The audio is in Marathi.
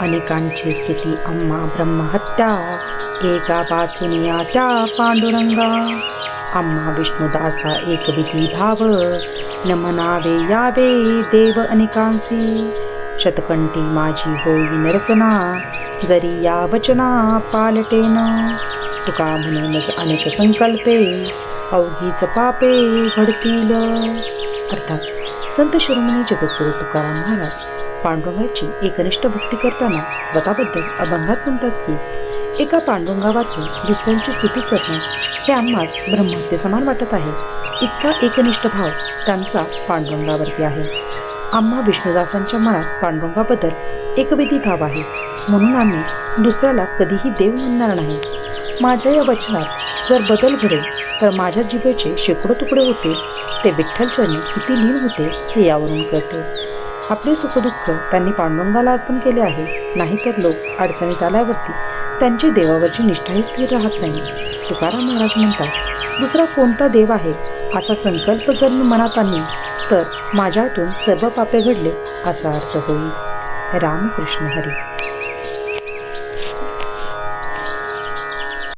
अनेकांची स्तुती अम्मा ब्रह्महत्या एका वाचुनिया त्या पांडुरंगा. अम्मा विष्णुदासा एक विधी भाव न मनावे यावे देव अनेकांसी. शतकंठी माझी होई नरसना जरी या वचना पालटेन. तुका म्हणूनच अनेक संकल्पे अवघीच पापे घडतील. अर्थात संत शिरोमणी जगद्गुरु तुकाराम महाराज पांडुरंगाची एकनिष्ठ भक्ती करताना स्वतःबद्दल अभंगात म्हणतात की एका पांडुरंगा वाचून दुसऱ्यांची स्तुती करणं हे आम्हास ब्रह्महत्ये समान वाटत आहे. इतका एकनिष्ठ भाव त्यांचा पांडुरंगावरती आहे. आम्हा विष्णुदासांच्या मनात पांडुरंगाबद्दल एकविधी भाव आहे. म्हणून आम्ही दुसऱ्याला कधीही देव म्हणणार नाही. माझ्या या वचनात जर बदल घडेल तर माझ्या जिभेचे शेकडो तुकडे होते. ते विठ्ठलचरणी किती लीन होते हे यावरून कळते. आपले सुखदुःख त्यांनी पांडुरंगाला अर्पण केले आहे. नाहीतर लोक अडचणीत आल्यावरती त्यांची देवावरची निष्ठाही स्थिर राहत नाही. तुकाराम महाराज म्हणतात दुसरा कोणता देव आहे? असा संकल्प जर मी मनात आणली तर माझ्यातून सर्व पापे घडले असा अर्थ होईल. रामकृष्ण हरी.